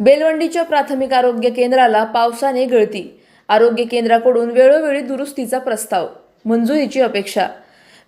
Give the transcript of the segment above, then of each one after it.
बेलवंडीच्या प्राथमिक आरोग्य केंद्राला पावसाने गळती. आरोग्य केंद्राकडून वेळोवेळी दुरुस्तीचा प्रस्ताव. मंजुरीची अपेक्षा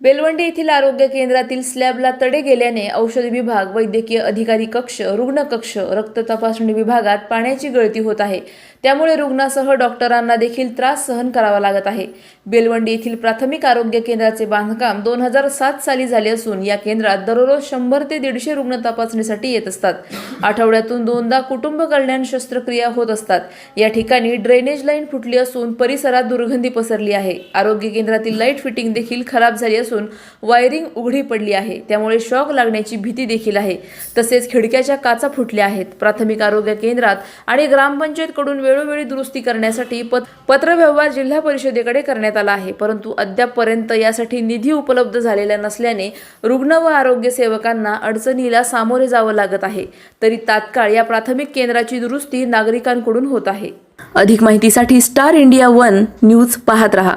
बेलवंडी येथील आरोग्य केंद्रातील स्लॅबला तडे गेल्याने औषध विभाग वैद्यकीय अधिकारी कक्ष रुग्ण कक्ष रक्त तपासणी विभागात पाण्याची गळती होत आहे. त्यामुळे रुग्णासह डॉक्टरांना देखील त्रास सहन करावा लागत आहे. बेलवंडी येथील प्राथमिक आरोग्य केंद्राचे बांधकाम दोन हजार सात साली झाले असून या केंद्रात दररोज शंभर ते दीडशे रुग्ण तपासणीसाठी येत असतात. आठवड्यातून दोनदा कुटुंब कल्याण शस्त्रक्रिया होत असतात. या ठिकाणी ड्रेनेज लाईन फुटली असून परिसरात दुर्गंधी पसरली आहे. आरोग्य केंद्रातील लाइट फिटिंग देखील खराब झाली असून वायरिंग उघडी पडली आहे. त्यामुळे शॉक लागण्याची भीती देखील आहे. तसेच खिडक्याच्या काचा फुटल्या आहेत. प्राथमिक आरोग्य केंद्रात आणि ग्रामपंचायतकडून वेळोवेळी दुरुस्ती करण्यासाठी पत पत्रव्यवहार जिल्हा परिषदेकडे करण्यात आला आहे. परंतु अद्यापपर्यंत यासाठी निधी उपलब्ध झालेला नसल्याने रुग्ण व आरोग्य सेवकांना अडचणीला सामोरे जावं लागत आहे. तरी तात्काळ या प्राथमिक केंद्राची दुरुस्ती नागरिकांकडून होत आहे. अधिक माहितीसाठी स्टार इंडिया वन न्यूज पाहत रहा.